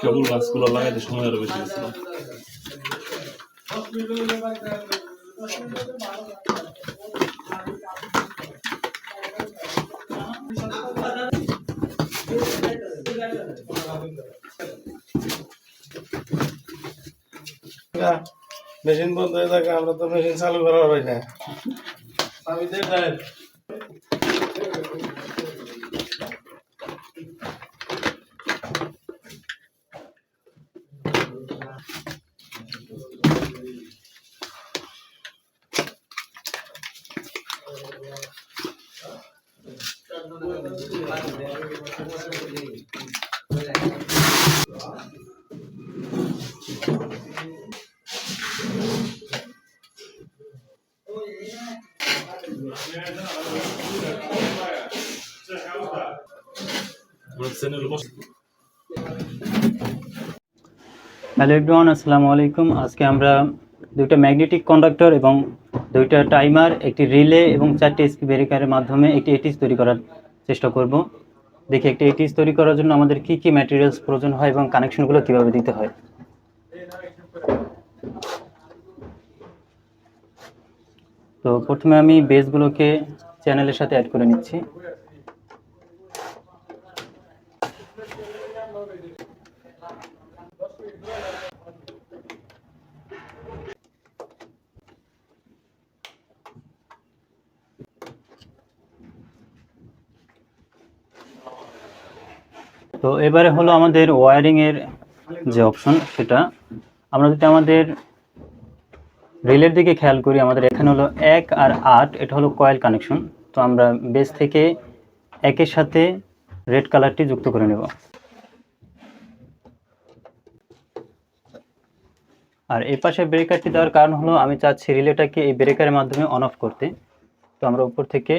কেবল গাছগুলো লাগাইতে সময় আরও বেশি গেছিল মেশিন বন্ধ হয়ে থাকে আমরা তো মেশিন চালু করা হবে না। আমি দেখাই চ্যানেল হ্যালো এভরিওয়ান, আসসালামু আলাইকুম। আজকে আমরা দুইটা ম্যাগনেটিক কন্ডাক্টর এবং দুইটা টাইমার, একটি রিলে এবং চারটি স্পি ব্রেকারের মাধ্যমে একটি এটিস তৈরি করার চেষ্টা করব। দেখি একটি এটিস তৈরি করার জন্য আমাদের কি কি ম্যাটেরিয়ালস প্রয়োজন হয় এবং কানেকশনগুলো কীভাবে দিতে হয়। তো প্রথমে আমি বেসগুলোকে চ্যানেলের সাথে অ্যাড করে নিচ্ছি। তো এবারে হলো আমাদের ওয়্যারিং এর যে অপশন সেটা, আমরা যদি আমাদের রিলের দিকে খেয়াল করি, আমাদের এখানে হলো এক আর আট, এটা হলো কয়েল কানেকশন তো আমরা বেস থেকে একের সাথে রেড কালারটি যুক্ত করে নেব। আর এই পাশে ব্রেকারটি দেওয়ার কারণ হলো, আমি চাচ্ছি রিলেটাকে এই ব্রেকারের মাধ্যমে অন অফ করতে। তো আমরা উপর থেকে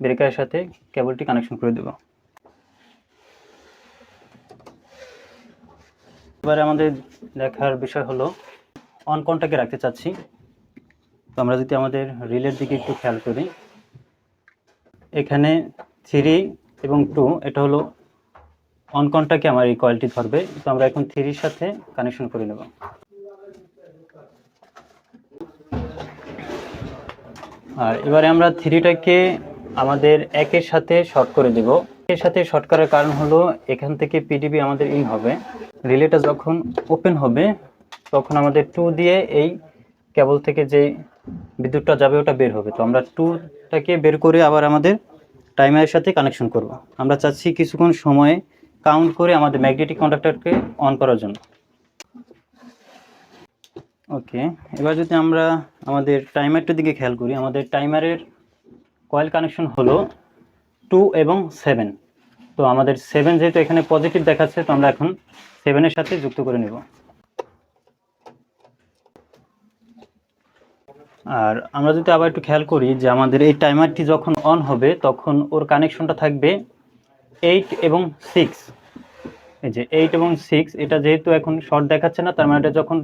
ব্রেকারের সাথে কেবলটি কানেকশন করে দেবো। এবারে আমাদের দেখার বিষয় হলো অন কনটাকে রাখতে চাচ্ছি। তো আমরা যদি আমাদের রিলের দিকে একটু খেয়াল করি। এখানে থ্রি এবং টু এটা হলো অন কনটাকে আমার এই কয়েলটি ধরবে। তো আমরা এখন থ্রির সাথে কানেকশন করে নেব। আর এবারে আমরা থ্রিটাকে আমাদের একের সাথে শর্ট করে দেব। এর সাথে শর্ট করার কারণ হলো, এখান থেকে পিডিবি আমাদের ইন হবে। রিলেটা যখন ওপেন হবে, তখন আমাদের টু দিয়ে এই কেবল থেকে যে বিদ্যুৎটা যাবে, ওটা বের হবে। তো আমরা টুটাকে বের করে আবার আমাদের টাইমারের সাথে কানেকশন করব। আমরা চাচ্ছি কিছুক্ষণ সময়ে কাউন্ট করে আমাদের ম্যাগনেটিক কন্ডাক্টরকে অন করার জন্য। ওকে এবার যদি আমরা আমাদের টাইমারটার দিকে খেয়াল করি, আমাদের টাইমারের কয়েল কানেকশন হলো টু এবং সেভেন। তো আমাদের সেভেন যেহেতু এখানে পজিটিভ দেখাচ্ছে, তো আমরা এখন সেভেনের সাথে যুক্ত করে নেব। আর আমরা যদি আবার একটু খেয়াল করি যে আমাদের এই টাইমারটি যখন অন হবে, তখন ওর কানেকশনটা থাকবে এইট এবং সিক্স এই যে এইট এবং সিক্স এটা যেহেতু এখন শর্ট দেখাচ্ছে না, তার মানে এটা যখন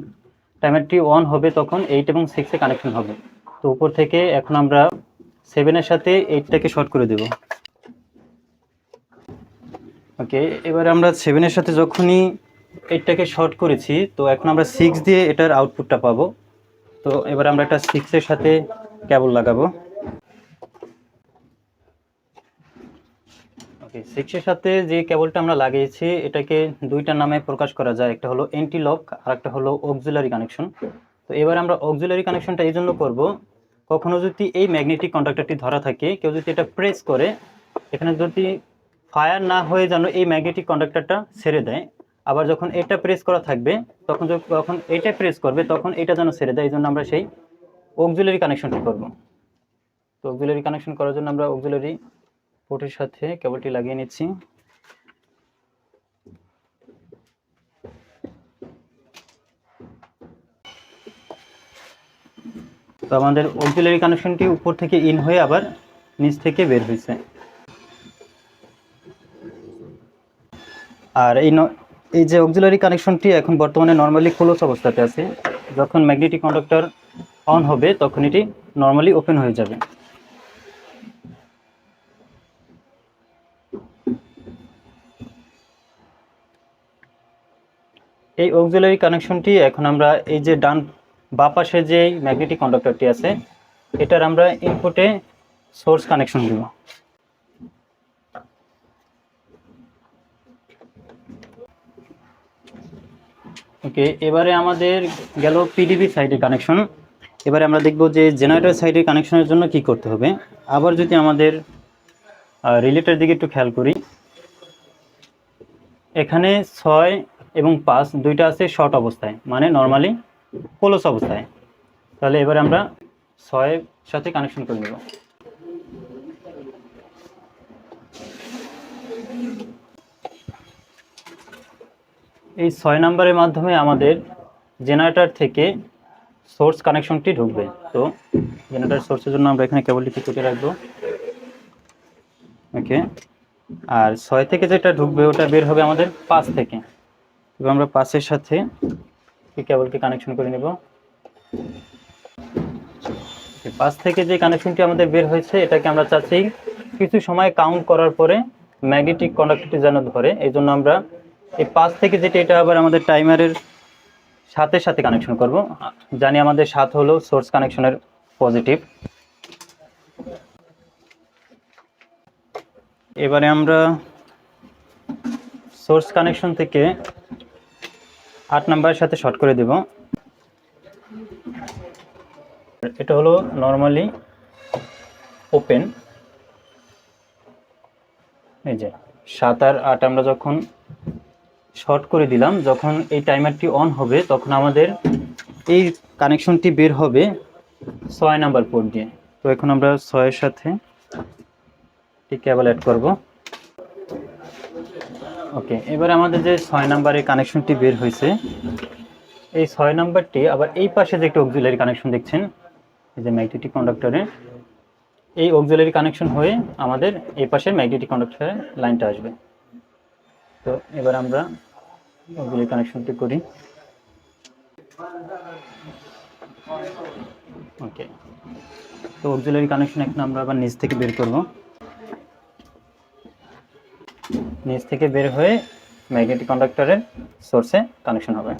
টাইমারটি অন হবে, তখন এইট এবং সিক্সে কানেকশন হবে। তো উপর থেকে এখন আমরা সেভেনের সাথে এইটটাকে শর্ট করে দেব। ওকে এবারে আমরা সেভেনের সাথে যখনই এইটটাকে শর্ট করেছি, তো এখন আমরা সিক্স দিয়ে এটার আউটপুটটা পাবো। তো এবার আমরা একটা সিক্সের সাথে কেবল লাগাবো। ওকে সিক্সের সাথে যে কেবলটা আমরা লাগিয়েছি, এটাকে দুইটা নামে প্রকাশ করা যায়। একটা হলো এন্টি লক আর একটা হলো অক্সিলারি কানেকশন তো এবার আমরা অক্সিলারি কানেকশনটা এই জন্য করব, কখনো যদি এই ম্যাগনেটিক কন্ডাক্টরটি ধরা থাকে, কেউ যদি এটা প্রেস করে, এখানে যদি ফায়ার না হয়ে যেন এই ম্যাগনেটিক কন্ডাক্টরটা ছেড়ে দেয়, আবার যখন এটা প্রেস করা থাকবে, তখন যখন এটা প্রেস করবে, তখন এটা যেন ছেড়ে দেয় এই জন্য আমরা সেই অক্সিলারি কানেকশনটি করব। তো অক্সিলারি কানেকশন করার জন্য আমরা অক্সিলারি পোর্টের সাথে কেবলটি লাগিয়ে নিচ্ছি। তো আমাদের অক্সিলারি কানেকশনটি উপর থেকে ইন হয়ে আবার নিচ থেকে বের হয়েছে। আর এই এই যে অক্সিলারি কানেকশনটি এখন বর্তমানে নর্মালি ক্লোজ অবস্থাতে আছে। যখন ম্যাগনেটিক কন্ডাক্টর অন হবে, তখন এটি নর্মালি ওপেন হয়ে যাবে। এই অক্সিলারি কানেকশনটি এখন আমরা এই যে ডান বা পাশে যে ম্যাগনেটিক কন্ডাক্টরটি আছে, এটার আমরা ইনপুটে সোর্স কানেকশন দিব। ওকে, এবারে আমাদের গেল পিডিবি সাইডের কানেকশন এবারে আমরা দেখব যে জেনারেটর সাইডের কানেকশনের জন্য কি করতে হবে। আবার যদি আমাদের রিলেটের দিকে একটু খেয়াল করি। এখানে ছয় এবং পাঁচ দুইটা আছে শর্ট অবস্থায় মানে নর্মালি ক্লোজ অবস্থায়। তাহলে এবারে আমরা ছয়ের সাথে কানেকশন করে নেব। এই ছয় নম্বরের মাধ্যমে আমাদের জেনারেটার থেকে সোর্স কানেকশনটি ঢুকবে। তো জেনারেটার সোর্সের জন্য আমরা এখানে কেবলটি কেটে রাখব। ওকে আর ছয় থেকে যেটা ঢুকবে, ওটা বের হবে আমাদের পাঁচ থেকে। এবং আমরা পাঁচের সাথে এই কেবলটি কানেকশন করে নেব। পাঁচ থেকে যে কানেকশনটি আমাদের বের হয়েছে, এটাকে আমরা চাচ্ছি কিছু সময় কাউন্ট করার পরে ম্যাগনেটিক কন্ডাক্টরটি যেন ধরে। এই জন্য আমরা এই পাঁচ থেকে যেটা, এটা আবার আমাদের টাইমারের সাথে সাথে কানেকশন করব। জানি আমাদের সাত হলো সোর্স কানেকশনের পজিটিভ এবারে আমরা সোর্স কানেকশন থেকে আট নাম্বারের সাথে শর্ট করে দেব। এটা হলো নর্মালি ওপেন এই যে, সাত আর আট আমরা যখন শর্ট করে দিলাম। যখন এই টাইমারটি অন হবে, তখন আমাদের এই কানেকশনটি বের হবে ছয় নাম্বার পোর্ট দিয়ে। তো এখন আমরা ছয়ের সাথে একটি কেবল অ্যাড করব। ওকে এবার আমাদের যে ছয় নাম্বারের কানেকশনটি বের হয়েছে, এই ছয় নাম্বারটি আবার এই পাশে যে একটা অক্সিলারি কানেকশন দেখছেন, এই যে ম্যাগনেটিক কন্ডাক্টরে এই অক্সিলারি কানেকশন হয়ে আমাদের এই পাশের ম্যাগনেটিক কন্ডাক্টরে লাইনটা আসবে। তো এবার আমরা অক্সিলারি কানেকশনটি করি। ওকে তো অক্সিলারি কানেকশন এখন আমরা আবার নিচ থেকে বের করব। নিচ থেকে বের হয়ে ম্যাগনেটিক কন্ডাক্টরের সোর্সে কানেকশন হবে।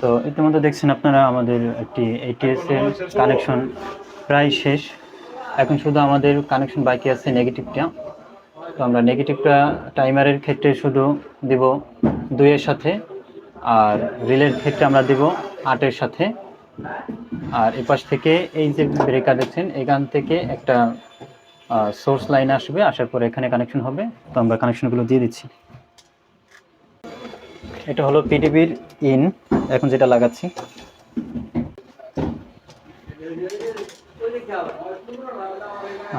তো ইতিমধ্যে দেখছেন আপনারা আমাদের একটি এটিএস এর কানেকশন প্রায় শেষ। এখন শুধু আমাদের কানেকশন বাকি আছে নেগেটিভটা তো আমরা নেগেটিভটা টাইমারের ক্ষেত্রে শুধু দিব দুইয়ের সাথে, আর রিলের ক্ষেত্রে আমরা দিব আটের সাথে। আর এপাশ থেকে এই যে ব্রেকার দেখছেন, এখান থেকে একটা সোর্স লাইন আসবে, আসার পরে এখানে কানেকশন হবে। তো আমরা কানেকশনগুলো দিয়ে দিচ্ছি। এটা হলো পিডিবির ইন এখন যেটা লাগাচ্ছি।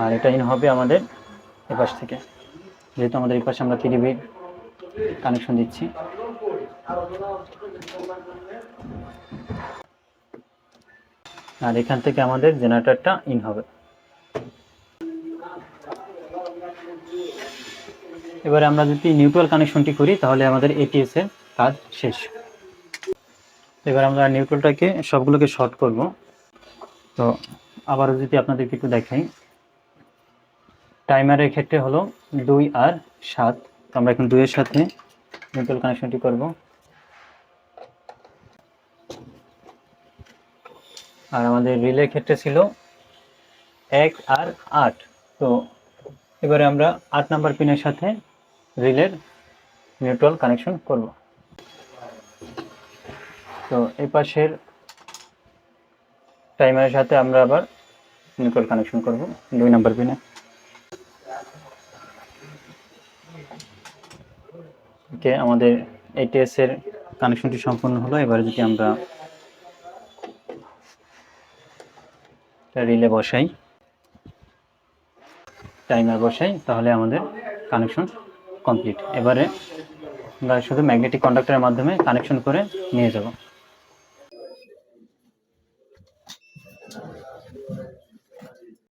আর এটা ইন হবে আমাদের এপাশ থেকে। যেহেতু আমাদের এই পাশে আমরা পিডিবির কানেকশন দিচ্ছি। আর এখান থেকে আমাদের জেনারেটরটা ইন হবে। এবারে আমরা যদি নিউট্রাল কানেকশনটি করি, তাহলে আমাদের এটিএস এর কাজ শেষ। এবার আমরা নিউট্রালটাকে সবগুলোকে শর্ট করব। তো আবারও যদি আপনাদেরকে একটু দেখাই টাইমারের ক্ষেত্রে হলো দুই আর সাত। তো আমরা এখন দুইয়ের সাথে নিউট্রাল কানেকশনটি করব। আর আমাদের রিলের ক্ষেত্রে ছিল এক আর আট। তো এবারে আমরা আট নাম্বার পিনের সাথে রিলের নিউট্রাল কানেকশন করব। তো এই পাশের টাইমারের সাথে আমরা আবার নিউট্রাল কানেকশন করব। দুই নাম্বার পিনে। ওকে, আমাদের এটিএস এর কানেকশনটি সম্পূর্ণ হলো। এবারে যদি আমরা রিলে বসাই টাইমার বসাই, তাহলে আমাদের কানেকশন কমপ্লিট এবারে আমরা শুধু ম্যাগনেটিক কন্ডাক্টরের মাধ্যমে কানেকশন করে নিয়ে যাব।